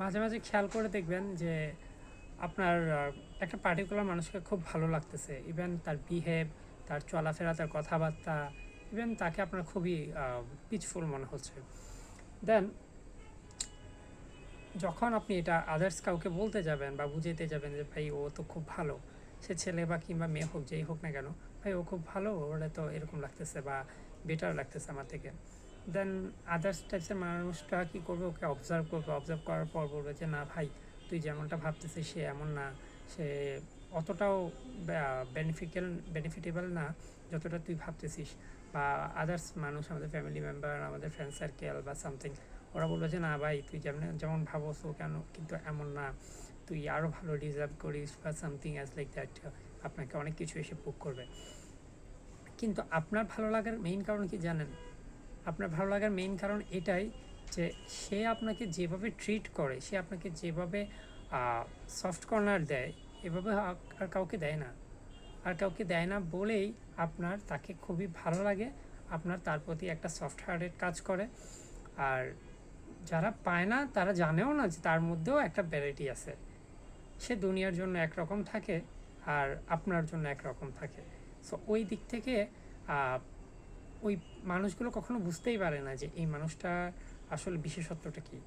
মাঝে মাঝে খেয়াল করে দেখবেন যে আপনার একটা পার্টিকুলার মানুষকে খুব ভালো লাগতেছে। ইভেন তার বিহেভ তার চলাফেরা, তার কথাবার্তা ইভেন তাকে আপনার খুবই পিচফুল মনে হচ্ছে। দেন যখন আপনি এটা আদার্স কাউকে বলতে যাবেন বা বুঝাইতে যাবেন যে, ভাই, ও তো খুব ভালো। সে ছেলে বা কিংবা মেয়ে হোক, যেই হোক না কেন, ভাই, ও খুব ভালো, ওরা তো এরকম লাগতেছে বা বেটার লাগতেছে আমার থেকে। দেন আদার্স টাইপসের মানুষটা কী করবে? ওকে অবজার্ভ করবে। অবজার্ভ করার পর বলবে যে, না ভাই, তুই যেমনটা ভাবতেছিস সে এমন না। সে অতটাও বেনিফিক্যাল বেনিফিটেবল না যতটা তুই ভাবতেছিস। বা আদার্স মানুষ, আমাদের ফ্যামিলি মেম্বার আমাদের ফ্রেন্ড সার্কেল বা সামথিং ওরা বলবে যে, না ভাই, তুই যেমন যেমন ভাবোস কেন কিন্তু এমন না। তুই আরও ভালো ডিজার্ভ করিস বা সামথিং অ্যাজ লাইক দ্যাট আপনাকে অনেক কিছু এসে বুক করবে। কিন্তু আপনার ভালো লাগার মেইন কারণ কি জানেন? আপনার ভালো লাগার মেইন কারণ এটাই যে সে আপনাকে যেভাবে ট্রিট করে, সে আপনাকে যেভাবে সফট কর্নার দেয়, এভাবে আর- কাউকে দেয় না। আর কাউকে দেয় না বলেই আপনার তাকে খুবই ভালো লাগে, আপনার তার প্রতি একটা সফট হার্টেড কাজ করে। আর যারা পায় না, তারা জানেও না যে তার মধ্যেও একটা ভ্যারাইটি আছে। সে দুনিয়ার জন্য একরকম থাকে, আর আপনার জন্য একরকম থাকে। সো ওই দিক থেকে ওই মানুষগুলো কখনো বুঝতেই পারে না যে এই মানুষটা আসলে বিশেষত্বটা কী।